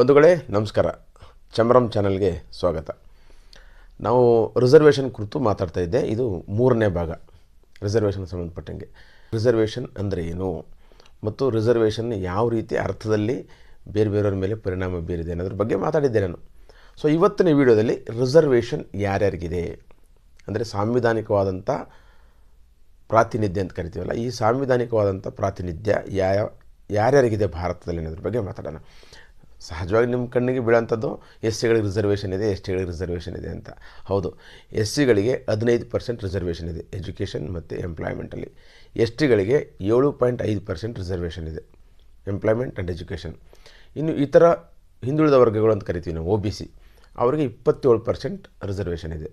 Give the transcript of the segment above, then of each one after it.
ಬಂಧುಗಳೇ, ನಮಸ್ಕಾರ. ಚಮರಂ ಚಾನಲ್ಗೆ ಸ್ವಾಗತ. ನಾವು ರಿಸರ್ವೇಷನ್ ಕುರಿತು ಮಾತಾಡ್ತಾ ಇದ್ದೆ. ಇದು ಮೂರನೇ ಭಾಗ. ರಿಸರ್ವೇಷನ್ ಸಂಬಂಧಪಟ್ಟಂಗೆ. ರಿಸರ್ವೇಷನ್ ಅಂದರೆ ಏನು? ಮತ್ತು ರಿಸರ್ವೇಷನ್ ಯಾವ ರೀತಿ ಅರ್ಥದಲ್ಲಿ ಬೇರೆ ಬೇರೆಯವ್ರ ಮೇಲೆ ಪರಿಣಾಮ ಬೀರಿದೆ ಅನ್ನೋದ್ರ ಬಗ್ಗೆ ಮಾತಾಡಿದ್ದೆ ನಾನು. ಸೊ ಇವತ್ತಿನ ವಿಡಿಯೋದಲ್ಲಿ ರಿಸರ್ವೇಷನ್ ಯಾರ್ಯಾರಿಗಿದೆ? ಅಂದರೆ ಸಾಂವಿಧಾನಿಕವಾದಂಥ ಪ್ರಾತಿನಿಧ್ಯ ಅಂತ ಕರಿತೀವಲ್ಲ, ಈ ಸಾಂವಿಧಾನಿಕವಾದಂಥ ಪ್ರಾತಿನಿಧ್ಯ ಯಾವ, ಯಾರ್ಯಾರಿಗಿದೆ ಭಾರತದಲ್ಲಿ ಅನ್ನೋದ್ರ ಬಗ್ಗೆ ಮಾತಾಡೋಣ. ಸಹಜವಾಗಿ ನಿಮ್ಮ ಕಣ್ಣಿಗೆ ಬೀಳೋಂಥದ್ದು ಎಸ್ ಸಿಗಳಿಗೆ ರಿಸರ್ವೇಷನ್ ಇದೆ, ಎಸ್ ಟಿಗಳಿಗೆ ರಿಸರ್ವೇಷನ್ ಇದೆ ಅಂತ. ಹೌದು. ಎಸ್ ಸಿಗಳಿಗೆ ಹದಿನೈದು ಪರ್ಸೆಂಟ್ ರಿಸರ್ವೇಷನ್ ಇದೆ ಎಜುಕೇಷನ್ ಮತ್ತು ಎಂಪ್ಲಾಯ್ಮೆಂಟಲ್ಲಿ ಎಸ್ ಟಿಗಳಿಗೆ ಏಳು ಪಾಯಿಂಟ್ ಐದು ಪರ್ಸೆಂಟ್ ರಿಸರ್ವೇಷನ್ ಇದೆ ಎಂಪ್ಲಾಯ್ಮೆಂಟ್ ಆ್ಯಂಡ್ ಎಜುಕೇಷನ್ ಇನ್ನು ಇತರ ಹಿಂದುಳಿದ ವರ್ಗಗಳು ಅಂತ ಕರಿತೀವಿ ನಾವು ಒ ಬಿ ಸಿ ಅವರಿಗೆ ಇಪ್ಪತ್ತೇಳು ಪರ್ಸೆಂಟ್ ರಿಸರ್ವೇಷನ್ ಇದೆ.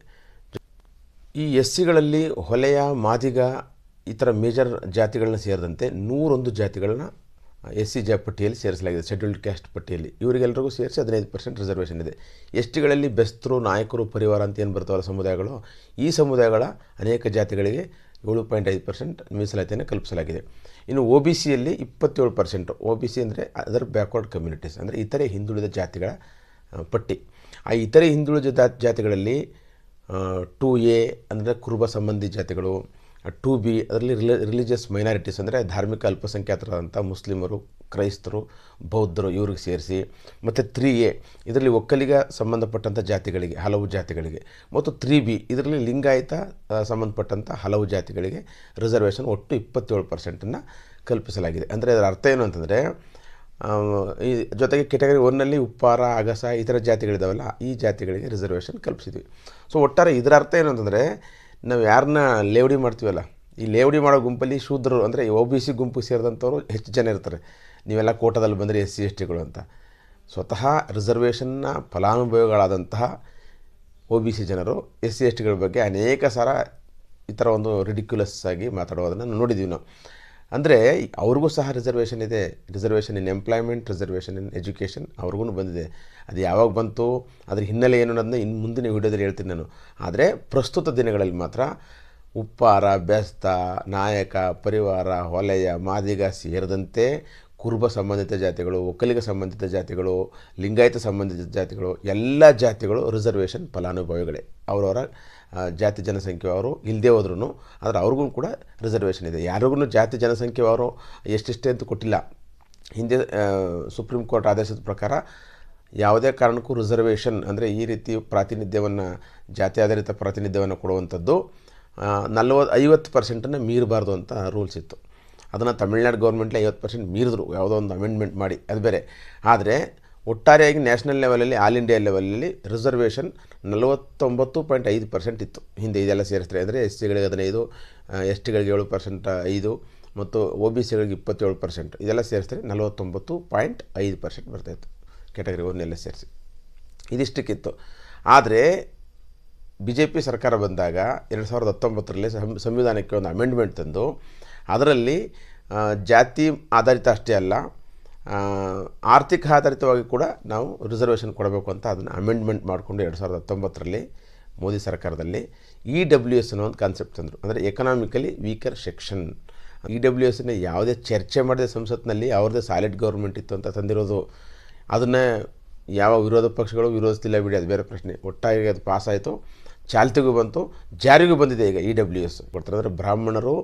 ಈ ಎಸ್ ಸಿಗಳಲ್ಲಿ ಹೊಲೆಯ, ಮಾದಿಗ ಈ ಥರ ಮೇಜರ್ ಜಾತಿಗಳನ್ನ ಸೇರಿದಂತೆ ನೂರೊಂದು ಜಾತಿಗಳನ್ನ ಎಸ್ ಸಿ ಜಾಬ್ ಪಟ್ಟಿಯಲ್ಲಿ ಸೇರಿಸಲಾಗಿದೆ ಶೆಡ್ಯೂಲ್ಡ್ ಕ್ಯಾಸ್ಟ್ ಪಟ್ಟಿಯಲ್ಲಿ. ಇವರಿಗೆಲ್ಲರಿಗೂ ಸೇರಿಸಿ ಹದಿನೈದು ಪರ್ಸೆಂಟ್ ರಿಸರ್ವೇಷನ್ ಇದೆ. ಎಸ್ ಟಿಗಳಲ್ಲಿ ಬೆಸ್ತರು, ನಾಯಕರು, ಪರಿವಾರ ಅಂತ ಏನು ಬರ್ತಾವಲ್ಲ ಸಮುದಾಯಗಳು, ಈ ಸಮುದಾಯಗಳ ಅನೇಕ ಜಾತಿಗಳಿಗೆ ಏಳು ಪಾಯಿಂಟ್ ಐದು ಪರ್ಸೆಂಟ್ ಮೀಸಲಾತಿಯನ್ನು ಕಲ್ಪಿಸಲಾಗಿದೆ. ಇನ್ನು ಒ ಬಿ ಸಿಯಲ್ಲಿ ಇಪ್ಪತ್ತೇಳು ಪರ್ಸೆಂಟ್ ಒ ಬಿ ಸಿ ಅಂದರೆ ಅದರ್ ಬ್ಯಾಕ್ವರ್ಡ್ ಕಮ್ಯುನಿಟೀಸ್ ಅಂದರೆ ಇತರೆ ಹಿಂದುಳಿದ ಜಾತಿಗಳ ಪಟ್ಟಿ. ಆ ಇತರೆ ಹಿಂದುಳಿದ ಜಾತಿಗಳಲ್ಲಿ ಟು ಎ ಅಂದರೆ ಕುರುಬ ಸಂಬಂಧಿ ಜಾತಿಗಳು ಟು ಬಿ ಅದರಲ್ಲಿ ರಿಲಿ, ರಿಲಿಜಿಯಸ್ ಮೈನಾರಿಟೀಸ್ ಅಂದರೆ ಧಾರ್ಮಿಕ ಅಲ್ಪಸಂಖ್ಯಾತರಾದಂಥ ಮುಸ್ಲಿಮರು, ಕ್ರೈಸ್ತರು, ಬೌದ್ಧರು ಇವ್ರಿಗೆ ಸೇರಿಸಿ, ಮತ್ತು ತ್ರೀ ಎ ಇದರಲ್ಲಿ ಒಕ್ಕಲಿಗ ಸಂಬಂಧಪಟ್ಟಂಥ ಜಾತಿಗಳಿಗೆ, ಹಲವು ಜಾತಿಗಳಿಗೆ, ಮತ್ತು ತ್ರೀ ಬಿ ಇದರಲ್ಲಿ ಲಿಂಗಾಯತ ಸಂಬಂಧಪಟ್ಟಂಥ ಹಲವು ಜಾತಿಗಳಿಗೆ ರಿಸರ್ವೇಷನ್ ಒಟ್ಟು ಇಪ್ಪತ್ತೇಳು ಪರ್ಸೆಂಟನ್ನು ಕಲ್ಪಿಸಲಾಗಿದೆ. ಅಂದರೆ ಅದರ ಅರ್ಥ ಏನು ಅಂತಂದರೆ ಈ ಜೊತೆಗೆ ಕೆಟಗರಿ ಒನ್ನಲ್ಲಿ ಉಪ್ಪಾರ, ಅಗಸ ಇತರ ಜಾತಿಗಳಿದಾವಲ್ಲ, ಈ ಜಾತಿಗಳಿಗೆ ರಿಸರ್ವೇಷನ್ ಕಲ್ಪಿಸಿದ್ವಿ. ಸೊ ಒಟ್ಟಾರೆ ಇದರ ಅರ್ಥ ಏನು ಅಂತಂದರೆ ನಾವು ಯಾರನ್ನ ಲೇವಡಿ ಮಾಡ್ತೀವಲ್ಲ, ಈ ಲೇವಡಿ ಮಾಡೋ ಗುಂಪಲ್ಲಿ ಶೂದ್ರರು ಅಂದರೆ ಒ ಬಿ ಸಿ ಗುಂಪು ಸೇರಿದಂಥವ್ರು ಹೆಚ್ಚು ಜನ ಇರ್ತಾರೆ. ನೀವೆಲ್ಲ ಕೋಟದಲ್ಲಿ ಬಂದರೆ ಎಸ್ ಸಿ, ಎಸ್ ಟಿಗಳು ಅಂತ. ಸ್ವತಃ ರಿಸರ್ವೇಷನ್ನ ಫಲಾನುಭವಿಗಳಾದಂತಹ ಒ ಬಿ ಸಿ ಜನರು, ಎಸ್ ಸಿ, ಎಸ್ ಟಿಗಳ ಬಗ್ಗೆ ಅನೇಕ ಸಾರ ಈ ಥರ ಒಂದು ರಿಡಿಕ್ಯುಲಸ್ ಆಗಿ ಮಾತಾಡೋದನ್ನು ನೋಡಿದ್ದೀವಿ ನಾವು. ಅಂದರೆ ಅವ್ರಿಗೂ ಸಹ ರಿಸರ್ವೇಷನ್ ಇದೆ. Reservation in employment reservation in education ಅವ್ರಿಗೂ ಬಂದಿದೆ. ಅದು ಯಾವಾಗ ಬಂತು, ಅದ್ರ ಹಿನ್ನೆಲೆ ಏನು ಅನ್ನೋದನ್ನ ಇನ್ನು ಮುಂದಿನ ವಿಡಿಯೋದಲ್ಲಿ ಹೇಳ್ತೀನಿ ನಾನು. ಆದರೆ ಪ್ರಸ್ತುತ ದಿನಗಳಲ್ಲಿ ಮಾತ್ರ ಉಪ್ಪಾರ, ಬೆಸ್ತ, ನಾಯಕ, ಪರಿವಾರ ಹೊಲೆಯ ಮಾದಿಗ ಸೇರಿದಂತೆ ಕುರುಬ ಸಂಬಂಧಿತ ಜಾತಿಗಳು, ಒಕ್ಕಲಿಗ ಸಂಬಂಧಿತ ಜಾತಿಗಳು, ಲಿಂಗಾಯತ ಸಂಬಂಧಿತ ಜಾತಿಗಳು, ಎಲ್ಲ ಜಾತಿಗಳು ರಿಸರ್ವೇಷನ್ ಫಲಾನುಭವಿಗಳೇ. ಅವರವರ ಜಾತಿ ಜನಸಂಖ್ಯೆ ಅವರು ಇಲ್ಲದೆ ಹೋದ್ರೂ ಆದರೆ ಅವ್ರಿಗೂ ಕೂಡ ರಿಸರ್ವೇಷನ್ ಇದೆ. ಯಾರಿಗೂ ಜಾತಿ ಜನಸಂಖ್ಯೆ ಅವರು ಎಷ್ಟೆಷ್ಟೇ ಅಂತ ಕೊಟ್ಟಿಲ್ಲ. ಹಿಂದೆ ಸುಪ್ರೀಂ ಕೋರ್ಟ್ ಆದೇಶದ ಪ್ರಕಾರ ಯಾವುದೇ ಕಾರಣಕ್ಕೂ ರಿಸರ್ವೇಷನ್ ಅಂದರೆ ಈ ರೀತಿ ಪ್ರಾತಿನಿಧ್ಯವನ್ನು, ಜಾತಿ ಆಧಾರಿತ ಪ್ರಾತಿನಿಧ್ಯವನ್ನು ಕೊಡುವಂಥದ್ದು ನಲ್ವತ್ತು, ಐವತ್ತು ಪರ್ಸೆಂಟನ್ನು ಮೀರಬಾರ್ದು ಅಂತ ರೂಲ್ಸ್ ಇತ್ತು. ಅದನ್ನು ತಮಿಳ್ನಾಡು ಗೌರ್ಮೆಂಟ್ಲೇ ಐವತ್ತು ಪರ್ಸೆಂಟ್ ಮೀರಿದ್ರು, ಯಾವುದೋ ಒಂದು ಅಮೆಂಡ್ಮೆಂಟ್ ಮಾಡಿ, ಅದು ಬೇರೆ. ಆದರೆ ಒಟ್ಟಾರೆಯಾಗಿ ನ್ಯಾಷನಲ್ ಲೆವೆಲಲ್ಲಿ ಆಲ್ ಇಂಡಿಯಾ ಲೆವೆಲಲ್ಲಿ ರಿಸರ್ವೇಷನ್ ನಲವತ್ತೊಂಬತ್ತು ಪಾಯಿಂಟ್ ಐದು ಪರ್ಸೆಂಟ್ ಇತ್ತು. ಹಿಂದೆ ಇದೆಲ್ಲ ಸೇರಿಸ್ತಾರೆ. ಅಂದರೆ ಎಸ್ ಸಿಗಳಿಗೆ ಹದಿನೈದು ಎಸ್ ಟಿಗಳಿಗೆ ಏಳು ಪರ್ಸೆಂಟ್ ಐದು, ಮತ್ತು ಒ ಬಿ ಸಿಗಳಿಗೆ ಇಪ್ಪತ್ತೇಳು ಪರ್ಸೆಂಟ್. ಇದೆಲ್ಲ ಸೇರಿಸಿದ್ರೆ ನಲವತ್ತೊಂಬತ್ತು ಪಾಯಿಂಟ್ ಐದು ಪರ್ಸೆಂಟ್ ಬರ್ತಾಯಿತ್ತು ಕ್ಯಾಟಗರಿ ಒಂದೆಲ್ಲ ಸೇರಿಸಿ. ಇದಿಷ್ಟಕ್ಕಿತ್ತು. ಆದರೆ ಬಿ ಜೆ ಪಿ ಸರ್ಕಾರ ಬಂದಾಗ ಎರಡು ಸಾವಿರದ ಹತ್ತೊಂಬತ್ತರಲ್ಲಿ ಸಂವಿಧಾನಕ್ಕೆ ಒಂದು ಅಮೆಂಡ್ಮೆಂಟ್ ತಂದು ಅದರಲ್ಲಿ ಜಾತಿ ಆಧಾರಿತ ಅಷ್ಟೇ ಅಲ್ಲ ಆರ್ಥಿಕ ಆಧಾರಿತವಾಗಿ ಕೂಡ ನಾವು ರಿಸರ್ವೇಷನ್ ಕೊಡಬೇಕು ಅಂತ ಅದನ್ನು ಅಮೆಂಡ್ಮೆಂಟ್ ಮಾಡಿಕೊಂಡು ಎರಡು ಸಾವಿರದ ಹತ್ತೊಂಬತ್ತರಲ್ಲಿ ಮೋದಿ ಸರ್ಕಾರದಲ್ಲಿ ಇ ಡಬ್ಲ್ಯೂ ಎಸ್ ಅನ್ನೋ ಒಂದು ಕಾನ್ಸೆಪ್ಟ್ ತಂದರು. ಅಂದರೆ economically weaker section E W ಎಸ್ನ ಯಾವುದೇ ಚರ್ಚೆ ಮಾಡಿದ ಸಂಸತ್ನಲ್ಲಿ ಅವ್ರದ್ದೇ ಸಾಲಿಡ್ ಗೌರ್ಮೆಂಟ್ ಇತ್ತು ಅಂತ ತಂದಿರೋದು. ಅದನ್ನು ಯಾವ ವಿರೋಧ ಪಕ್ಷಗಳು ವಿರೋಧಿಸ್ತಿಲ್ಲ ಬಿಡಿ, ಅದು ಬೇರೆ ಪ್ರಶ್ನೆ. ಒಟ್ಟಾಗಿ ಅದು ಪಾಸ್ ಆಯಿತು. ಚಾಲ್ತಿಗೂ ಬಂತು, ಜಾರಿಗೂ ಬಂದಿದೆ ಈಗ ಇ ಡಬ್ಲ್ಯೂ ಎಸ್ ಬರ್ತಾರೆ ಅಂದರೆ ಬ್ರಾಹ್ಮಣರು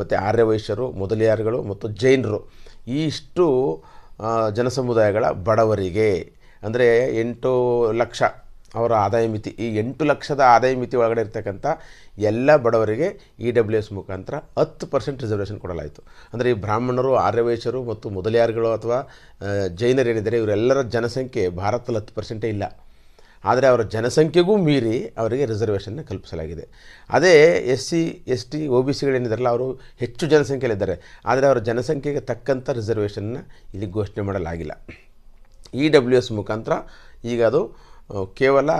ಮತ್ತು ಆರ್ಯವೈಶ್ಯರು, ಮೊದಲಿಯಾರ್ಗಳು ಮತ್ತು ಜೈನರು. ಇಷ್ಟು ಜನಸಮುದಾಯಗಳ ಬಡವರಿಗೆ, ಅಂದರೆ ಎಂಟು ಲಕ್ಷ ಅವರ ಆದಾಯ ಮಿತಿ. ಈ ಎಂಟು ಲಕ್ಷದ ಆದಾಯ ಮಿತಿ ಒಳಗಡೆ ಇರ್ತಕ್ಕಂಥ ಎಲ್ಲ ಬಡವರಿಗೆ ಇ ಡಬ್ಲ್ಯೂ ಎಸ್ ಮುಖಾಂತರ ಹತ್ತು ಪರ್ಸೆಂಟ್ ರಿಸರ್ವೇಷನ್ ಕೊಡಲಾಯಿತು. ಅಂದರೆ ಈ ಬ್ರಾಹ್ಮಣರು, ಆರ್ಯವೈಶ್ಯರು ಮತ್ತು ಮೊದಲಿಯಾರ್ಗಳು ಅಥವಾ ಜೈನರು ಏನಿದ್ದಾರೆ, ಇವರೆಲ್ಲರ ಜನಸಂಖ್ಯೆ ಭಾರತದಲ್ಲಿ ಹತ್ತು ಪರ್ಸೆಂಟೇ ಇಲ್ಲ. ಆದರೆ ಅವರ ಜನಸಂಖ್ಯೆಗೂ ಮೀರಿ ಅವರಿಗೆ ರಿಸರ್ವೇಷನ್ನ ಕಲ್ಪಿಸಲಾಗಿದೆ. ಅದೇ S C S T O B ಸಿಗಳೇನಿದ್ದಾರಲ್ಲ ಅವರು ಹೆಚ್ಚು ಜನಸಂಖ್ಯೆಯಲ್ಲಿದ್ದಾರೆ. ಆದರೆ ಅವರ ಜನಸಂಖ್ಯೆಗೆ ತಕ್ಕಂಥ ರಿಸರ್ವೇಷನ್ನ ಇಲ್ಲಿ ಘೋಷಣೆ ಮಾಡಲಾಗಿಲ್ಲ. ಇ ಡಬ್ಲ್ಯೂ ಎಸ್ ಮುಖಾಂತರ ಈಗ ಅದು ಕೇವಲ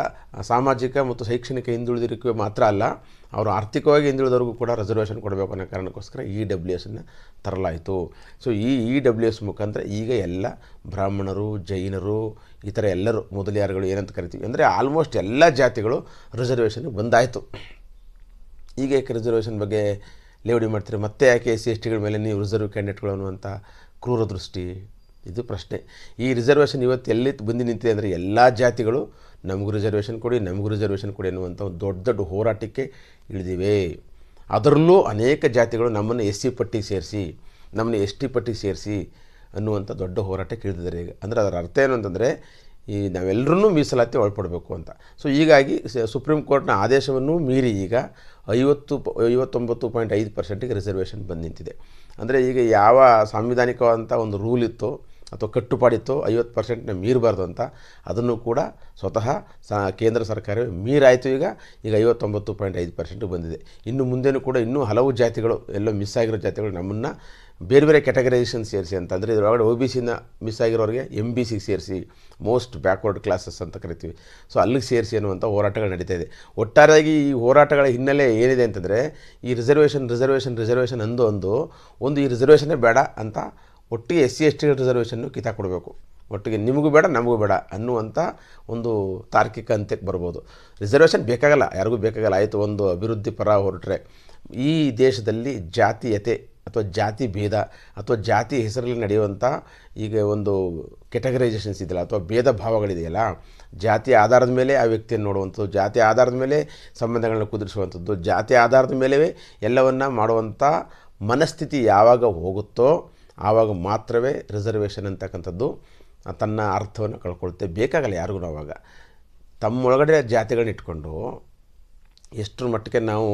ಸಾಮಾಜಿಕ ಮತ್ತು ಶೈಕ್ಷಣಿಕ ಹಿಂದುಳಿದಿರಿಕೆ ಮಾತ್ರ ಅಲ್ಲ ಅವರು ಆರ್ಥಿಕವಾಗಿ ಹಿಂದುಳಿದವ್ರಿಗೂ ಕೂಡ ರಿಸರ್ವೇಷನ್ ಕೊಡಬೇಕು ಅನ್ನೋ ಕಾರಣಕ್ಕೋಸ್ಕರ ಇ ಡಬ್ಲ್ಯೂ ಎಸ್ನ ತರಲಾಯಿತು. ಸೊ ಈ ಇ ಡಬ್ಲ್ಯೂ ಎಸ್ ಮುಖಾಂತರ ಈಗ ಎಲ್ಲ ಬ್ರಾಹ್ಮಣರು, ಜೈನರು ಈ ಥರ ಎಲ್ಲರೂ, ಮೊದಲಿಯಾರ್ಗಳು ಏನಂತ ಕರಿತೀವಿ ಅಂದರೆ ಆಲ್ಮೋಸ್ಟ್ ಎಲ್ಲ ಜಾತಿಗಳು ರಿಸರ್ವೇಷನ್ಗೆ ಬಂದಾಯಿತು. ಈಗ ಯಾಕೆ ರಿಸರ್ವೇಷನ್ ಬಗ್ಗೆ ಲೇವಡಿ ಮಾಡ್ತೀರಿ? ಮತ್ತೆ ಯಾಕೆ ಎಸ್ ಸಿ ಎಸ್ ಟಿಗಳ ಮೇಲೆ ನೀವು ರಿಸರ್ವ್ ಕ್ಯಾಂಡಿಡೇಟ್ಗಳು ಅನ್ನುವಂಥ ಕ್ರೂರ ದೃಷ್ಟಿ ಇದು ಪ್ರಶ್ನೆ. ಈ ರಿಸರ್ವೇಷನ್ ಇವತ್ತು ಎಲ್ಲಿ ಬಂದು ನಿಂತಿದೆ ಅಂದರೆ ಎಲ್ಲ ಜಾತಿಗಳು ನಮಗೂ ರಿಸರ್ವೇಷನ್ ಕೊಡಿ, ನಮಗೂ ರಿಸರ್ವೇಷನ್ ಕೊಡಿ ಅನ್ನುವಂಥ ಒಂದು ದೊಡ್ಡ ದೊಡ್ಡ ಹೋರಾಟಕ್ಕೆ ಇಳಿದಿವೆ. ಅದರಲ್ಲೂ ಅನೇಕ ಜಾತಿಗಳು ನಮ್ಮನ್ನು ಎಸ್ ಸಿ ಪಟ್ಟಿಗೆ ಸೇರಿಸಿ, ನಮ್ಮನ್ನು ಎಸ್ ಟಿ ಪಟ್ಟಿಗೆ ಸೇರಿಸಿ ಅನ್ನುವಂಥ ದೊಡ್ಡ ಹೋರಾಟಕ್ಕೆ ಇಳಿದಿದ್ದಾರೆ. ಈಗ ಅಂದರೆ ಅದರ ಅರ್ಥ ಏನು ಅಂತಂದರೆ, ಈ ನಾವೆಲ್ಲರೂ ಮೀಸಲಾತಿ ಒಳಪಡಬೇಕು ಅಂತ. ಸೊ ಹೀಗಾಗಿ ಸುಪ್ರೀಂ ಕೋರ್ಟ್ನ ಆದೇಶವನ್ನು ಮೀರಿ ಈಗ ಐವತ್ತು ಐವತ್ತೊಂಬತ್ತು ಪಾಯಿಂಟ್ ಐದು ಪರ್ಸೆಂಟಿಗೆ ರಿಸರ್ವೇಷನ್ ಬಂದು ನಿಂತಿದೆ. ಅಂದರೆ ಈಗ ಯಾವ ಸಾಂವಿಧಾನಿಕವಾದಂಥ ಒಂದು ರೂಲ್ ಇತ್ತು ಅಥವಾ ಕಟ್ಟುಪಾಡಿತ್ತು ಐವತ್ತು ಪರ್ಸೆಂಟ್ನ ಮೀರಬಾರ್ದು ಅಂತ ಅದನ್ನು ಕೂಡ ಸ್ವತಃ ಸ ಕೇಂದ್ರ ಸರ್ಕಾರವೇ ಮೀರಾಯಿತು ಈಗ ಈಗ ಐವತ್ತೊಂಬತ್ತು ಪಾಯಿಂಟ್ ಐದು ಪರ್ಸೆಂಟ್ ಬಂದಿದೆ. ಇನ್ನು ಮುಂದೆನೂ ಕೂಡ ಇನ್ನೂ ಹಲವು ಜಾತಿಗಳು, ಎಲ್ಲೋ ಮಿಸ್ ಆಗಿರೋ ಜಾತಿಗಳು ನಮ್ಮನ್ನು ಬೇರೆ ಬೇರೆ ಕ್ಯಾಟಗರೈಸೇಷನ್ ಸೇರಿಸಿ ಅಂತ ಅಂದರೆ ಇದರೊಳಗಡೆ ಒ ಬಿ ಸಿನ ಮಿಸ್ ಆಗಿರೋರಿಗೆ ಎಂ ಬಿ ಸಿಗೆ ಸೇರಿಸಿ ಮೋಸ್ಟ್ ಬ್ಯಾಕ್ವರ್ಡ್ ಕ್ಲಾಸಸ್ ಅಂತ ಕರಿತೀವಿ. ಸೊ ಅಲ್ಲಿಗೆ ಸೇರಿಸಿ ಅನ್ನುವಂಥ ಹೋರಾಟಗಳು ನಡೀತಾ ಇದೆ. ಒಟ್ಟಾರೆಯಾಗಿ ಈ ಹೋರಾಟಗಳ ಹಿನ್ನೆಲೆ ಏನಿದೆ ಅಂತಂದರೆ ಈ ರಿಸರ್ವೇಷನ್ ರಿಸರ್ವೇಷನ್ ರಿಸರ್ವೇಷನ್ ಅಂದು ಒಂದು ಒಂದು ಈ ರಿಸರ್ವೇಷನ್ನೇ ಬೇಡ ಅಂತ ಒಟ್ಟಿಗೆ ಎಸ್ ಸಿ, ಎಸ್ ಟಿ ರಿಸರ್ವೇಷನ್ನು ಕಿತ್ತಾಕೊಡ್ಬೇಕು ಒಟ್ಟಿಗೆ ನಿಮಗೂ ಬೇಡ, ನಮಗೂ ಬೇಡ ಅನ್ನುವಂಥ ಒಂದು ತಾರ್ಕಿಕ ಅಂತ್ಯಕ್ಕೆ ಬರ್ಬೋದು. ರಿಸರ್ವೇಷನ್ ಬೇಕಾಗಲ್ಲ, ಯಾರಿಗೂ ಬೇಕಾಗಲ್ಲ. ಆಯಿತು, ಒಂದು ಅಭಿವೃದ್ಧಿ ಪರ ಹೊರಟ್ರೆ ಈ ದೇಶದಲ್ಲಿ ಜಾತೀಯತೆ ಅಥವಾ ಜಾತಿ ಭೇದ ಅಥವಾ ಜಾತಿ ಹೆಸರಲ್ಲಿ ನಡೆಯುವಂಥ ಈಗ ಒಂದು ಕೆಟಗರೈಸೇಷನ್ಸ್ ಇದೆಯಲ್ಲ ಅಥವಾ ಭೇದ ಭಾವಗಳಿದೆಯಲ್ಲ, ಜಾತಿ ಆಧಾರದ ಮೇಲೆ ಆ ವ್ಯಕ್ತಿಯನ್ನು ನೋಡುವಂಥದ್ದು, ಜಾತಿ ಆಧಾರದ ಮೇಲೆ ಸಂಬಂಧಗಳನ್ನ ಕುದುರಿಸುವಂಥದ್ದು, ಜಾತಿ ಆಧಾರದ ಮೇಲೆ ಎಲ್ಲವನ್ನು ಮಾಡುವಂಥ ಮನಸ್ಥಿತಿ ಯಾವಾಗ ಹೋಗುತ್ತೋ ಆವಾಗ ಮಾತ್ರವೇ ರಿಸರ್ವೇಷನ್ ಅಂತಕ್ಕಂಥದ್ದು ತನ್ನ ಅರ್ಥವನ್ನು ಕಳ್ಕೊಳುತ್ತೆ ಬೇಕಾಗಲ್ಲ ಯಾರಿಗೂ ಆವಾಗ. ತಮ್ಮೊಳಗಡೆ ಜಾತಿಗಳನ್ನ ಇಟ್ಕೊಂಡು ಎಷ್ಟರ ಮಟ್ಟಿಗೆ ನಾವು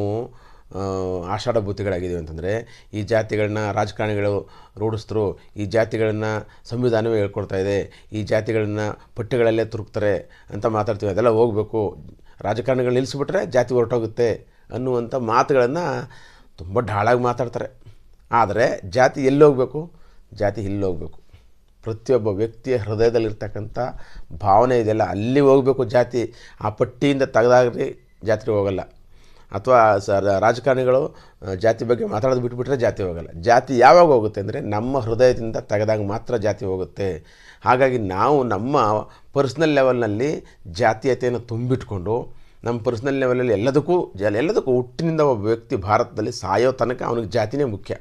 ಆಷಾಢಭೂತಿಗಳಾಗಿದ್ದೀವಿ ಆಷಾಢ ಭೂತಿಗಳಾಗಿದ್ದೀವಿ ಅಂತಂದರೆ, ಈ ಜಾತಿಗಳನ್ನ ರಾಜಕಾರಣಿಗಳು ರೂಢಿಸಿದ್ರು, ಈ ಜಾತಿಗಳನ್ನು ಸಂವಿಧಾನವೇ ಹೇಳ್ಕೊಡ್ತಾ ಇದೆ, ಈ ಜಾತಿಗಳನ್ನು ಪಟ್ಟಿಗಳಲ್ಲೇ ತುರುಕ್ತಾರೆ ಅಂತ ಮಾತಾಡ್ತೀವಿ. ಅದೆಲ್ಲ ಹೋಗಬೇಕು. ರಾಜಕಾರಣಿಗಳು ನಿಲ್ಲಿಸ್ಬಿಟ್ರೆ ಜಾತಿ ಹೊರಟೋಗುತ್ತೆ ಅನ್ನುವಂಥ ಮಾತುಗಳನ್ನು ತುಂಬ ಢಾಳಾಗಿ ಮಾತಾಡ್ತಾರೆ. ಆದರೆ ಜಾತಿ ಎಲ್ಲಿ ಹೋಗಬೇಕು? ಜಾತಿ ಇಲ್ಲಿ ಹೋಗಬೇಕು. ಪ್ರತಿಯೊಬ್ಬ ವ್ಯಕ್ತಿಯ ಹೃದಯದಲ್ಲಿರ್ತಕ್ಕಂಥ ಭಾವನೆ ಇದೆಯಲ್ಲ, ಅಲ್ಲಿ ಹೋಗಬೇಕು ಜಾತಿ. ಆ ಪಟ್ಟಿಯಿಂದ ತೆಗೆದಾಗ್ರಿ ಜಾತ್ರೆ ಹೋಗಲ್ಲ. ಅಥವಾ ಸ ರಾಜಕಾರಣಿಗಳು ಜಾತಿ ಬಗ್ಗೆ ಮಾತಾಡೋದು ಬಿಟ್ಬಿಟ್ರೆ ಜಾತಿ ಹೋಗಲ್ಲ. ಜಾತಿ ಯಾವಾಗ ಹೋಗುತ್ತೆ ಅಂದರೆ ನಮ್ಮ ಹೃದಯದಿಂದ ತೆಗೆದಾಗ ಮಾತ್ರ ಜಾತಿ ಹೋಗುತ್ತೆ. ಹಾಗಾಗಿ ನಾವು ನಮ್ಮ ಪರ್ಸ್ನಲ್ ಲೆವೆಲ್ನಲ್ಲಿ ಜಾತೀಯತೆಯನ್ನು ತುಂಬಿಟ್ಕೊಂಡು, ನಮ್ಮ ಪರ್ಸ್ನಲ್ ಲೆವೆಲಲ್ಲಿ ಎಲ್ಲದಕ್ಕೂ, ಜ, ಎಲ್ಲದಕ್ಕೂ ಹುಟ್ಟಿನಿಂದ ಒಬ್ಬ ವ್ಯಕ್ತಿ ಭಾರತದಲ್ಲಿ ಸಾಯೋ ತನಕ ಅವನಿಗೆ ಜಾತಿನೇ ಮುಖ್ಯ.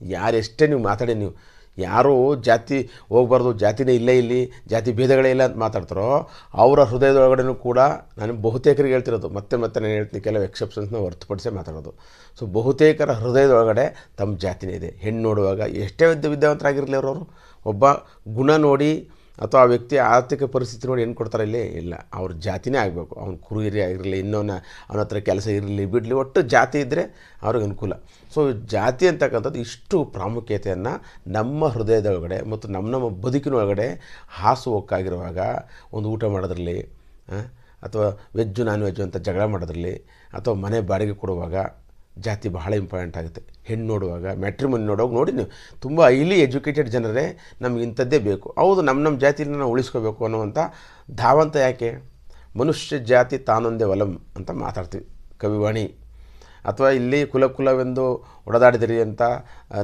ಯಾರೆಷ್ಟೇ ನೀವು ಮಾತಾಡಿ ನೀವು ಯಾರು ಜಾತಿ ಹೋಗ್ಬಾರ್ದು, ಜಾತಿನೇ ಇಲ್ಲೇ ಇಲ್ಲಿ, ಜಾತಿ ಭೇದಗಳೇ ಇಲ್ಲ ಅಂತ ಮಾತಾಡ್ತಾರೋ, ಅವರ ಹೃದಯದೊಳಗಡೆನೂ ಕೂಡ ನಾನು ಬಹುತೇಕರಿಗೆ ಹೇಳ್ತಿರೋದು, ಮತ್ತೆ ಮತ್ತೆ ನಾನು ಹೇಳ್ತೀನಿ, ಕೆಲವು ಎಕ್ಸೆಪ್ಷನ್ಸ್ನ ಹೊರತುಪಡಿಸೇ ಮಾತಾಡೋದು. ಸೊ ಬಹುತೇಕರ ಹೃದಯದೊಳಗಡೆ ತಮ್ಮ ಜಾತಿನೇ ಇದೆ. ಹೆಣ್ಣು ನೋಡುವಾಗ ಎಷ್ಟೇ ವಿದ್ಯ ವಿದ್ಯಾವಂತರಾಗಿರಲಿ ಅವರು, ಒಬ್ಬ ಗುಣ ನೋಡಿ ಅಥವಾ ಆ ವ್ಯಕ್ತಿ ಆರ್ಥಿಕ ಪರಿಸ್ಥಿತಿ ನೋಡಿ ಏನು ಕೊಡ್ತಾರೆ ಇಲ್ಲಿ? ಇಲ್ಲ. ಅವ್ರ ಜಾತಿನೇ ಆಗಬೇಕು. ಅವ್ನು ಕುರುಹಿರಿ ಆಗಿರಲಿ ಇನ್ನೊನ್ನ ಅವನ ಹತ್ರ ಕೆಲಸ ಇರಲಿ, ಬಿಡಲಿ, ಒಟ್ಟು ಜಾತಿ ಇದ್ದರೆ ಅವ್ರಿಗೆ ಅನುಕೂಲ. ಸೊ ಜಾತಿ ಅಂತಕ್ಕಂಥದ್ದು ಇಷ್ಟು ಪ್ರಾಮುಖ್ಯತೆಯನ್ನು ನಮ್ಮ ಹೃದಯದೊಳಗಡೆ ಮತ್ತು ನಮ್ಮ ನಮ್ಮ ಬದುಕಿನ ಒಳಗಡೆ ಹಾಸು ಹೊಕ್ಕಾಗಿರುವಾಗ ಒಂದು ಊಟ ಮಾಡೋದ್ರಲ್ಲಿ ಅಥವಾ ವೆಜ್ಜು, ನಾನ್ ವೆಜ್ಜು ಅಂತ ಜಗಳ ಮಾಡೋದ್ರಲ್ಲಿ, ಅಥವಾ ಮನೆ ಬಾಡಿಗೆ ಕೊಡುವಾಗ ಜಾತಿ ಬಹಳ ಇಂಪಾರ್ಟೆಂಟ್ ಆಗುತ್ತೆ. ಹೆಣ್ಣು ನೋಡುವಾಗ ಮ್ಯಾಟ್ರಿಮನಿ ನೋಡುವಾಗ ನೋಡಿ ನೀವು ತುಂಬ ಹೈಲಿ ಎಜುಕೇಟೆಡ್ ಜನರೇ ನಮ್ಗೆ ಇಂಥದ್ದೇ ಬೇಕು. ಹೌದು ನಮ್ಮ ನಮ್ಮ ಜಾತಿನ ನಾವು ಉಳಿಸ್ಕೋಬೇಕು ಅನ್ನುವಂಥ ಧಾವಂತ ಯಾಕೆ? ಮನುಷ್ಯ ಜಾತಿ ತಾನೊಂದೇ ಒಲಂ ಅಂತ ಮಾತಾಡ್ತೀವಿ. ಕವಿವಾಣಿ. ಅಥವಾ ಇಲ್ಲಿ ಕುಲ ಕುಲವೆಂದು ಒಡೆದಾಡಿದಿರಿ ಅಂತ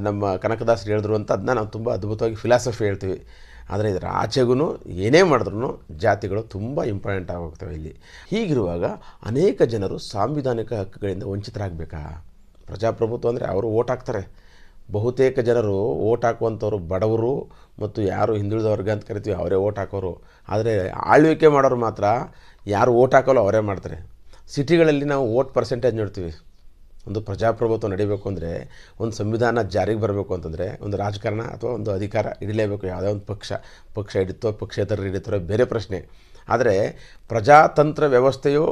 ನಮ್ಮ ಕನಕದಾಸರು ಹೇಳಿದ್ರು ಅಂತ ಅದನ್ನ ನಾವು ತುಂಬ ಅದ್ಭುತವಾಗಿ ಫಿಲಾಸಫಿ ಹೇಳ್ತೀವಿ. ಆದರೆ ಇದರ ಆಚೆಗೂ ಏನೇ ಮಾಡಿದ್ರು ಜಾತಿಗಳು ತುಂಬ ಇಂಪಾರ್ಟೆಂಟ್ ಆಗೋಗ್ತವೆ ಇಲ್ಲಿ. ಹೀಗಿರುವಾಗ ಅನೇಕ ಜನರು ಸಾಂವಿಧಾನಿಕ ಹಕ್ಕುಗಳಿಂದ ವಂಚಿತರಾಗಬೇಕಾ? ಪ್ರಜಾಪ್ರಭುತ್ವ ಅಂದರೆ ಅವರು ಓಟ್ ಹಾಕ್ತಾರೆ. ಬಹುತೇಕ ಜನರು ಓಟ್ ಹಾಕುವಂಥವ್ರು ಬಡವರು ಮತ್ತು ಯಾರು ಹಿಂದುಳಿದ ವರ್ಗ ಅಂತ ಕರಿತೀವಿ ಅವರೇ ಓಟ್ ಹಾಕೋರು. ಆದರೆ ಆಳ್ವಿಕೆ ಮಾಡೋರು ಮಾತ್ರ ಯಾರು ಓಟ್ ಹಾಕೋಲ್ಲ ಅವರೇ ಮಾಡ್ತಾರೆ. ಸಿಟಿಗಳಲ್ಲಿ ನಾವು ಓಟ್ ಪರ್ಸೆಂಟೇಜ್ ನೋಡ್ತೀವಿ. ಒಂದು ಪ್ರಜಾಪ್ರಭುತ್ವ ನಡೀಬೇಕು ಅಂದರೆ ಒಂದು ಸಂವಿಧಾನ ಜಾರಿಗೆ ಬರಬೇಕು ಅಂತಂದರೆ ಒಂದು ರಾಜಕಾರಣ ಅಥವಾ ಒಂದು ಅಧಿಕಾರ ಹಿಡಿಲೇಬೇಕು ಯಾವುದೇ ಒಂದು ಪಕ್ಷ ಪಕ್ಷ ಹಿಡಿತೋ, ಪಕ್ಷೇತರರು ಹಿಡಿತಾರೋ ಬೇರೆ ಪ್ರಶ್ನೆ. ಆದರೆ ಪ್ರಜಾತಂತ್ರ ವ್ಯವಸ್ಥೆಯು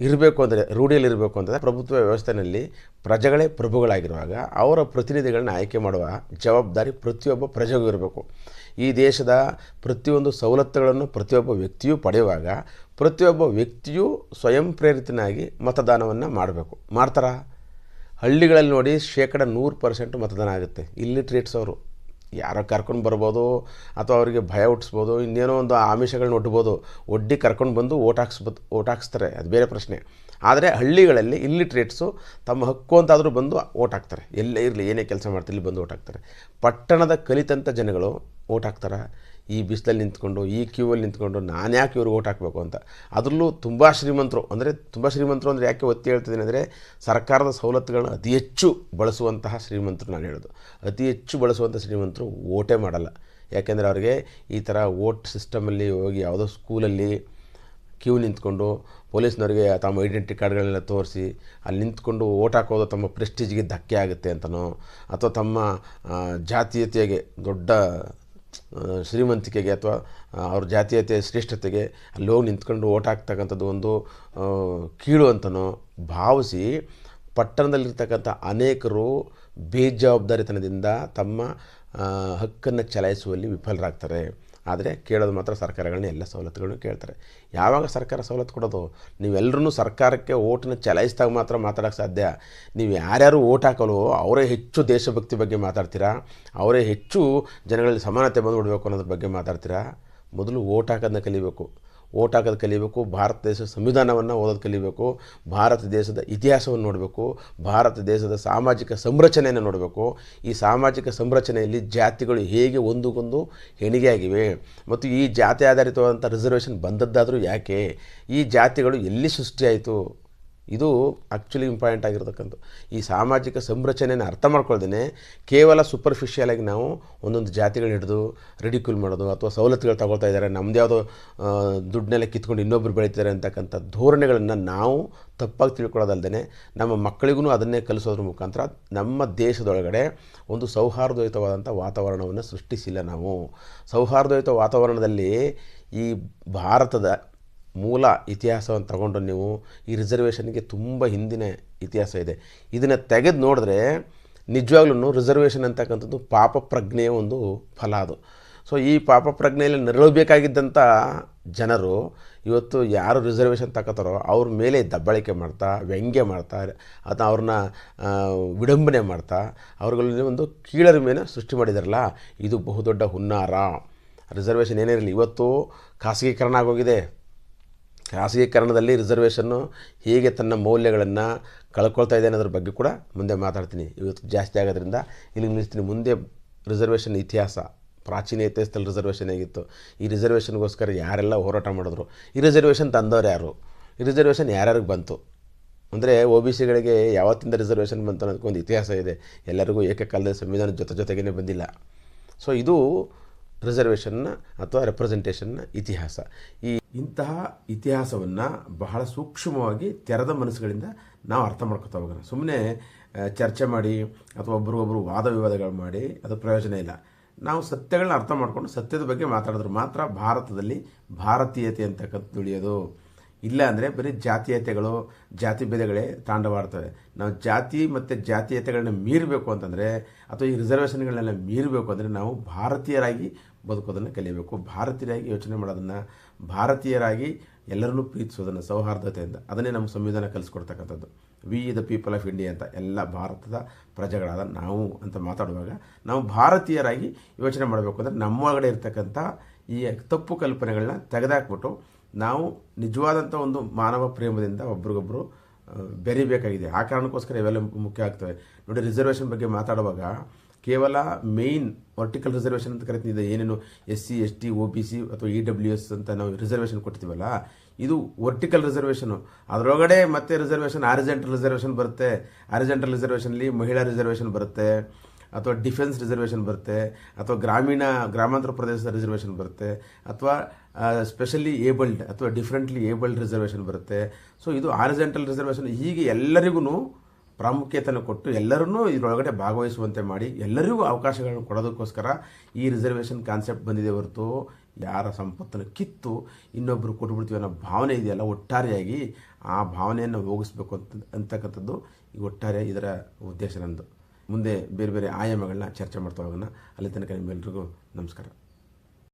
ಇರಬೇಕು ಅಂದರೆ ರೂಢಿಯಲ್ಲಿರಬೇಕು ಅಂತಂದರೆ ಪ್ರಭುತ್ವ ವ್ಯವಸ್ಥೆಯಲ್ಲಿ ಪ್ರಜೆಗಳೇ ಪ್ರಭುಗಳಾಗಿರುವಾಗ ಅವರ ಪ್ರತಿನಿಧಿಗಳನ್ನ ಆಯ್ಕೆ ಮಾಡುವ ಜವಾಬ್ದಾರಿ ಪ್ರತಿಯೊಬ್ಬ ಪ್ರಜೆಗೂ ಇರಬೇಕು. ಈ ದೇಶದ ಪ್ರತಿಯೊಂದು ಸವಲತ್ತುಗಳನ್ನು ಪ್ರತಿಯೊಬ್ಬ ವ್ಯಕ್ತಿಯೂ ಪಡೆಯುವಾಗ ಪ್ರತಿಯೊಬ್ಬ ವ್ಯಕ್ತಿಯೂ ಸ್ವಯಂ ಪ್ರೇರಿತನಾಗಿ ಮತದಾನವನ್ನು ಮಾಡಬೇಕು. ಮಾಡ್ತಾರಾ? ಹಳ್ಳಿಗಳಲ್ಲಿ ನೋಡಿ ಶೇಕಡ ನೂರು ಪರ್ಸೆಂಟ್ ಮತದಾನ ಆಗುತ್ತೆ. ಇಲ್ಲಿ ಅವರು. ಯಾರೋ ಕರ್ಕೊಂಡು ಬರ್ಬೋದು, ಅಥವಾ ಅವರಿಗೆ ಭಯ ಹುಟ್ಟಿಸ್ಬೋದು, ಇನ್ನೇನೋ ಒಂದು ಆಮಿಷಗಳನ್ನ ಒಡ್ಬೋದು, ಒಡ್ಡಿ ಕರ್ಕೊಂಡು ಬಂದು ಓಟ್ ಹಾಕ್ಸ್ಬೋದು ಓಟ್ ಹಾಕ್ಸ್ತಾರೆ. ಅದು ಬೇರೆ ಪ್ರಶ್ನೆ. ಆದರೆ ಹಳ್ಳಿಗಳಲ್ಲಿ ಇಲ್ಲಿಟ್ರೇಟ್ಸು ತಮ್ಮ ಹಕ್ಕು ಅಂತಾದರೂ ಬಂದು ಓಟ್ ಹಾಕ್ತಾರೆ. ಎಲ್ಲೇ ಇರಲಿ, ಏನೇ ಕೆಲಸ ಮಾಡ್ತಾರೆ ಇಲ್ಲಿ ಬಂದು ಓಟ್ ಹಾಕ್ತಾರೆ. ಪಟ್ಟಣದ ಕಲಿತಂಥ ಜನಗಳು ಓಟ್ ಹಾಕ್ತಾರೆ? ಈ ಬಿಸಿಲಲ್ಲಿ ನಿಂತ್ಕೊಂಡು, ಈ ಕ್ಯೂವಲ್ಲಿ ನಿಂತ್ಕೊಂಡು ನಾನು ಯಾಕೆ ಇವ್ರಿಗೆ ಓಟ್ ಹಾಕಬೇಕು ಅಂತ? ಅದರಲ್ಲೂ ತುಂಬ ಶ್ರೀಮಂತರು, ಅಂದರೆ ತುಂಬ ಶ್ರೀಮಂತರು ಅಂದರೆ ಯಾಕೆ ಒತ್ತಿ ಹೇಳ್ತಿದ್ದೀನಿ ಅಂದರೆ ಸರ್ಕಾರದ ಸವಲತ್ತುಗಳನ್ನ ಅತಿ ಹೆಚ್ಚು ಬಳಸುವಂತಹ ಶ್ರೀಮಂತರು ನಾನು ಹೇಳೋದು. ಅತಿ ಹೆಚ್ಚು ಬಳಸುವಂಥ ಶ್ರೀಮಂತರು ಓಟೇ ಮಾಡಲ್ಲ. ಯಾಕೆಂದರೆ ಅವ್ರಿಗೆ ಈ ಥರ ಓಟ್ ಸಿಸ್ಟಮಲ್ಲಿ ಹೋಗಿ ಯಾವುದೋ ಸ್ಕೂಲಲ್ಲಿ ಕ್ಯೂ ನಿಂತ್ಕೊಂಡು ಪೊಲೀಸ್ನವರಿಗೆ ತಮ್ಮ ಐಡೆಂಟಿ ಕಾರ್ಡ್ಗಳನ್ನೆಲ್ಲ ತೋರಿಸಿ ಅಲ್ಲಿ ನಿಂತ್ಕೊಂಡು ಓಟ್ ಹಾಕೋದು ತಮ್ಮ ಪ್ರೆಸ್ಟೀಜ್ಗೆ ಧಕ್ಕೆ ಆಗುತ್ತೆ ಅಂತನೋ, ಅಥವಾ ತಮ್ಮ ಜಾತೀಯತೆಗೆ ದೊಡ್ಡ ಶ್ರೀಮಂತಿಕೆಗೆ ಅಥವಾ ಅವ್ರ ಜಾತೀಯತೆ ಶ್ರೇಷ್ಠತೆಗೆ ಅಲ್ಲಿ ಹೋಗಿ ನಿಂತ್ಕೊಂಡು ಓಟ್ ಹಾಕ್ತಕ್ಕಂಥದ್ದು ಒಂದು ಕೀಳು ಅಂತನೋ ಭಾವಿಸಿ ಪಟ್ಟಣದಲ್ಲಿರ್ತಕ್ಕಂಥ ಅನೇಕರು ಬೇಜವಾಬ್ದಾರಿತನದಿಂದ ತಮ್ಮ ಹಕ್ಕನ್ನು ಚಲಾಯಿಸುವಲ್ಲಿ ವಿಫಲರಾಗ್ತಾರೆ. ಆದರೆ ಕೇಳೋದು ಮಾತ್ರ ಸರ್ಕಾರಗಳನ್ನ ಎಲ್ಲ ಸವಲತ್ತುಗಳನ್ನು ಕೇಳ್ತಾರೆ. ಯಾವಾಗ ಸರ್ಕಾರ ಸವಲತ್ತು ಕೊಡೋದು? ನೀವೆಲ್ಲರೂ ಸರ್ಕಾರಕ್ಕೆ ಓಟನ್ನ ಚಲಾಯಿಸಿದಾಗ ಮಾತ್ರ ಮಾತಾಡೋಕ್ಕೆ ಸಾಧ್ಯ. ನೀವು ಯಾರ್ಯಾರು ಓಟ್ ಹಾಕಲು ಅವರೇ ಹೆಚ್ಚು ದೇಶಭಕ್ತಿ ಬಗ್ಗೆ ಮಾತಾಡ್ತೀರಾ? ಅವರೇ ಹೆಚ್ಚು ಜನಗಳಲ್ಲಿ ಸಮಾನತೆ ಬಂದುಬಿಡಬೇಕು ಅನ್ನೋದ್ರ ಬಗ್ಗೆ ಮಾತಾಡ್ತೀರಾ? ಮೊದಲು ಓಟ್ ಹಾಕೋದನ್ನ ಕಲಿಬೇಕು. ಓಟ್ ಹಾಕೋದು ಕಲಿಬೇಕು, ಭಾರತ ದೇಶದ ಸಂವಿಧಾನವನ್ನು ಓದೋದು ಕಲಿಬೇಕು, ಭಾರತ ದೇಶದ ಇತಿಹಾಸವನ್ನು ನೋಡಬೇಕು, ಭಾರತ ದೇಶದ ಸಾಮಾಜಿಕ ಸಂರಚನೆಯನ್ನು ನೋಡಬೇಕು. ಈ ಸಾಮಾಜಿಕ ಸಂರಚನೆಯಲ್ಲಿ ಜಾತಿಗಳು ಹೇಗೆ ಒಂದಕ್ಕೊಂದು ಹೆಣಿಗೆಯಾಗಿವೆ ಮತ್ತು ಈ ಜಾತಿ ಆಧಾರಿತವಾದಂಥ ರಿಸರ್ವೇಷನ್ ಬಂದದ್ದಾದರೂ ಯಾಕೆ? ಈ ಜಾತಿಗಳು ಎಲ್ಲಿ ಸೃಷ್ಟಿಯಾಯಿತು? ಇದು ಆ್ಯಕ್ಚುಲಿ ಇಂಪಾರ್ಟೆಂಟ್ ಆಗಿರ್ತಕ್ಕಂಥ ಈ ಸಾಮಾಜಿಕ ಸಂರಚನೆಯನ್ನು ಅರ್ಥ ಮಾಡ್ಕೊಳ್ದೇ ಕೇವಲ ಸೂಪರ್ಫಿಷಿಯಲ್ ಆಗಿ ನಾವು ಒಂದೊಂದು ಜಾತಿಗಳು ಹಿಡಿದು ರೆಡಿಕ್ಯೂಲ್ ಮಾಡೋದು ಅಥವಾ ಸವಲತ್ತುಗಳು ತಗೊಳ್ತಾ ಇದ್ದಾರೆ ನಮ್ಮದೇ ಯಾವುದೋ ದುಡ್ಡನ್ನೆಲ್ಲ ಕಿತ್ಕೊಂಡು ಇನ್ನೊಬ್ಬರು ಬೆಳೀತಾರೆ ಅಂತಕ್ಕಂಥ ಧೋರಣೆಗಳನ್ನು ನಾವು ತಪ್ಪಾಗಿ ತಿಳ್ಕೊಳ್ಳೋದಲ್ಲದೆ ನಮ್ಮ ಮಕ್ಕಳಿಗೂ ಅದನ್ನೇ ಕಲಿಸೋದ್ರ ಮುಖಾಂತರ ನಮ್ಮ ದೇಶದೊಳಗಡೆ ಒಂದು ಸೌಹಾರ್ದಯುತವಾದಂಥ ವಾತಾವರಣವನ್ನು ಸೃಷ್ಟಿಸಿಲ್ಲ ನಾವು. ಸೌಹಾರ್ದಯುತ ವಾತಾವರಣದಲ್ಲಿ ಈ ಭಾರತದ ಮೂಲ ಇತಿಹಾಸವನ್ನು ತಗೊಂಡು ನೀವು ಈ ರಿಸರ್ವೇಷನ್ಗೆ ತುಂಬ ಹಿಂದಿನ ಇತಿಹಾಸ ಇದೆ. ಇದನ್ನು ತೆಗೆದು ನೋಡಿದ್ರೆ ನಿಜವಾಗ್ಲೂ ರಿಸರ್ವೇಷನ್ ಅಂತಕ್ಕಂಥದ್ದು ಪಾಪ ಪ್ರಜ್ಞೆಯ ಒಂದು ಫಲ ಅದು. ಸೊ ಈ ಪಾಪ ಪ್ರಜ್ಞೆಯಲ್ಲಿ ನರಳಬೇಕಾಗಿದ್ದಂಥ ಜನರು ಇವತ್ತು ಯಾರು ರಿಸರ್ವೇಷನ್ ತಗೋತಾರೋ ಅವ್ರ ಮೇಲೆ ದಬ್ಬಳಿಕೆ ಮಾಡ್ತಾ, ವ್ಯಂಗ್ಯ ಮಾಡ್ತಾ ಅಥವಾ ಅವ್ರನ್ನ ವಿಡಂಬನೆ ಮಾಡ್ತಾ ಅವ್ರುಗಳಲ್ಲಿ ಒಂದು ಕೀಳರಿಮೆಯನ್ನು ಸೃಷ್ಟಿ ಮಾಡಿದಾರಲ್ಲ, ಇದು ಬಹುದೊಡ್ಡ ಹುನ್ನಾರ. ರಿಸರ್ವೇಷನ್ ಏನೇ ಇರಲಿ ಇವತ್ತು ಖಾಸಗೀಕರಣ ಆಗೋಗಿದೆ ಖಾಸಗೀಕರಣದಲ್ಲಿ ರಿಸರ್ವೇಷನ್ನು ಹೇಗೆ ತನ್ನ ಮೌಲ್ಯಗಳನ್ನು ಕಳ್ಕೊಳ್ತಾ ಇದೆ ಅನ್ನೋದ್ರ ಬಗ್ಗೆ ಕೂಡ ಮುಂದೆ ಮಾತಾಡ್ತೀನಿ. ಇವತ್ತು ಜಾಸ್ತಿ ಆಗೋದ್ರಿಂದ ಇಲ್ಲಿ ನಿಲ್ಲಿಸ್ತೀನಿ. ಮುಂದೆ ರಿಸರ್ವೇಷನ್ ಇತಿಹಾಸ, ಪ್ರಾಚೀನ ಇತಿಹಾಸದಲ್ಲಿ ರಿಸರ್ವೇಷನ್ ಹೇಗಿತ್ತು? ಈ ರಿಸರ್ವೇಷನ್ಗೋಸ್ಕರ ಯಾರೆಲ್ಲ ಹೋರಾಟ ಮಾಡಿದ್ರು? ಈ ರಿಸರ್ವೇಷನ್ ತಂದವ್ರು ಯಾರು? ಈ ರಿಸರ್ವೇಷನ್ ಯಾರ್ಯಾರಿಗೆ ಬಂತು? ಅಂದರೆ ಒ ಬಿ ಸಿಗಳಿಗೆ ಯಾವತ್ತಿಂದ ರಿಸರ್ವೇಷನ್ ಬಂತು ಅನ್ನೋದಕ್ಕೊಂದು ಇತಿಹಾಸ ಇದೆ. ಎಲ್ಲರಿಗೂ ಏಕಕಾಲದ ಸಂವಿಧಾನದ ಜೊತೆ ಜೊತೆಗೇ ಬಂದಿಲ್ಲ. ಸೊ ಇದು ರಿಸರ್ವೇಷನ್ನ ಅಥವಾ ರೆಪ್ರೆಸೆಂಟೇಷನ್ನ ಇತಿಹಾಸ. ಈ ಇಂತಹ ಇತಿಹಾಸವನ್ನು ಬಹಳ ಸೂಕ್ಷ್ಮವಾಗಿ ತೆರೆದ ಮನಸ್ಸುಗಳಿಂದ ನಾವು ಅರ್ಥ ಮಾಡ್ಕೊತಾ ಹೋಗೋಣ. ಸುಮ್ಮನೆ ಚರ್ಚೆ ಮಾಡಿ ಅಥವಾ ಒಬ್ರಿಗೊಬ್ರು ವಾದ ವಿವಾದಗಳು ಮಾಡಿ ಅದು ಪ್ರಯೋಜನ ಇಲ್ಲ. ನಾವು ಸತ್ಯಗಳನ್ನ ಅರ್ಥ ಮಾಡಿಕೊಂಡು ಸತ್ಯದ ಬಗ್ಗೆ ಮಾತಾಡಿದ್ರೆ ಮಾತ್ರ ಭಾರತದಲ್ಲಿ ಭಾರತೀಯತೆ ಅಂತಕ್ಕಂಥ ಉಳಿಯೋದು. ಇಲ್ಲ ಅಂದರೆ ಬರೀ ಜಾತೀಯತೆಗಳು ಜಾತಿ ಭೇದಗಳೇ ತಾಂಡವಾಡ್ತವೆ. ನಾವು ಜಾತಿ ಮತ್ತು ಜಾತೀಯತೆಗಳನ್ನ ಮೀರಬೇಕು ಅಂತಂದರೆ ಅಥವಾ ಈ ರಿಸರ್ವೇಷನ್ಗಳನ್ನೆಲ್ಲ ಮೀರಬೇಕು ಅಂದರೆ ನಾವು ಭಾರತೀಯರಾಗಿ ಬದುಕೋದನ್ನು ಕಲಿಯಬೇಕು. ಭಾರತೀಯರಾಗಿ ಯೋಚನೆ ಮಾಡೋದನ್ನು, ಭಾರತೀಯರಾಗಿ ಎಲ್ಲರನ್ನು ಪ್ರೀತಿಸೋದನ್ನು ಸೌಹಾರ್ದತೆಯಿಂದ. ಅದನ್ನೇ ನಮ್ಮ ಸಂವಿಧಾನ ಕಲಿಸ್ಕೊಡ್ತಕ್ಕಂಥದ್ದು. We the people of India ಅಂತ ಎಲ್ಲ ಭಾರತದ ಪ್ರಜೆಗಳಾದ ನಾವು ಅಂತ ಮಾತಾಡುವಾಗ ನಾವು ಭಾರತೀಯರಾಗಿ ಯೋಚನೆ ಮಾಡಬೇಕು ಅಂದರೆ ನಮ್ಮೊಳಗಡೆ ಇರ್ತಕ್ಕಂಥ ಈ ತಪ್ಪು ಕಲ್ಪನೆಗಳನ್ನ ತೆಗೆದಾಕ್ಬಿಟ್ಟು ನಾವು ನಿಜವಾದಂಥ ಒಂದು ಮಾನವ ಪ್ರೇಮದಿಂದ ಒಬ್ರಿಗೊಬ್ರು ಬೆರಿಬೇಕಾಗಿದೆ. ಆ ಕಾರಣಕ್ಕೋಸ್ಕರ ಇವೆಲ್ಲ ಮುಖ್ಯ ಆಗ್ತವೆ. ನೋಡಿ ರಿಸರ್ವೇಷನ್ ಬಗ್ಗೆ ಮಾತಾಡುವಾಗ ಕೇವಲ ಮೇಯ್ನ್ ವರ್ಟಿಕಲ್ ರಿಸರ್ವೇಷನ್ ಅಂತ ಕರಿತಿದ್ದೆ. ಏನೇನು S C S T O B C ಅಥವಾ ಇ ಡಬ್ಲ್ಯೂ ಎಸ್ ಅಂತ ನಾವು ರಿಸರ್ವೇಷನ್ ಕೊಡ್ತೀವಲ್ಲ ಇದು ವರ್ಟಿಕಲ್ ರಿಸರ್ವೇಷನು ಅದರೊಳಗಡೆ ಮತ್ತೆ ರಿಸರ್ವೇಷನ್ ಆರಿಜೆಂಟಲ್ ರಿಸರ್ವೇಷನ್ ಬರುತ್ತೆ. ಆರಿಜೆಂಟಲ್ ರಿಸರ್ವೇಷನಲ್ಲಿ ಮಹಿಳಾ ರಿಸರ್ವೇಷನ್ ಬರುತ್ತೆ, ಅಥವಾ ಡಿಫೆನ್ಸ್ ರಿಸರ್ವೇಷನ್ ಬರುತ್ತೆ, ಅಥವಾ ಗ್ರಾಮೀಣ, ಗ್ರಾಮಾಂತರ ಪ್ರದೇಶದ ರಿಸರ್ವೇಷನ್ ಬರುತ್ತೆ, ಅಥವಾ ಸ್ಪೆಷಲಿ ಏಬಲ್ಡ್ ಅಥವಾ ಡಿಫ್ರೆಂಟ್ಲಿ ಏಬಲ್ಡ್ ರಿಸರ್ವೇಷನ್ ಬರುತ್ತೆ. ಸೊ ಇದು ಆರಿಜೆಂಟಲ್ ರಿಸರ್ವೇಷನ್ ಹೀಗೆ ಎಲ್ಲರಿಗೂ ಪ್ರಾಮುಖ್ಯತೆಯನ್ನು ಕೊಟ್ಟು ಎಲ್ಲರನ್ನೂ ಇದರೊಳಗಡೆ ಭಾಗವಹಿಸುವಂತೆ ಮಾಡಿ ಎಲ್ಲರಿಗೂ ಅವಕಾಶಗಳನ್ನು ಕೊಡೋದಕ್ಕೋಸ್ಕರ ಈ ರಿಸರ್ವೇಷನ್ ಕಾನ್ಸೆಪ್ಟ್ ಬಂದಿದೆ ಹೊರತು ಯಾರ ಸಂಪತ್ತನ್ನು ಕಿತ್ತು ಇನ್ನೊಬ್ಬರು ಕೊಟ್ಬಿಡ್ತೀವಿ ಅನ್ನೋ ಭಾವನೆ ಇದೆಯಲ್ಲ, ಒಟ್ಟಾರೆಯಾಗಿ ಆ ಭಾವನೆಯನ್ನು ಹೋಗಿಸ್ಬೇಕು ಅಂತ, ಅಂತಕ್ಕಂಥದ್ದು ಈ ಒಟ್ಟಾರೆ ಇದರ ಉದ್ದೇಶ ನಂದು ಮುಂದೆ ಬೇರೆ ಬೇರೆ ಆಯಾಮಗಳನ್ನ ಚರ್ಚೆ ಮಾಡ್ತಾ ಹೋಗೋಣ. ಅಲ್ಲಿ ತನಕ ನಿಮ್ಮೆಲ್ರಿಗೂ ನಮಸ್ಕಾರ.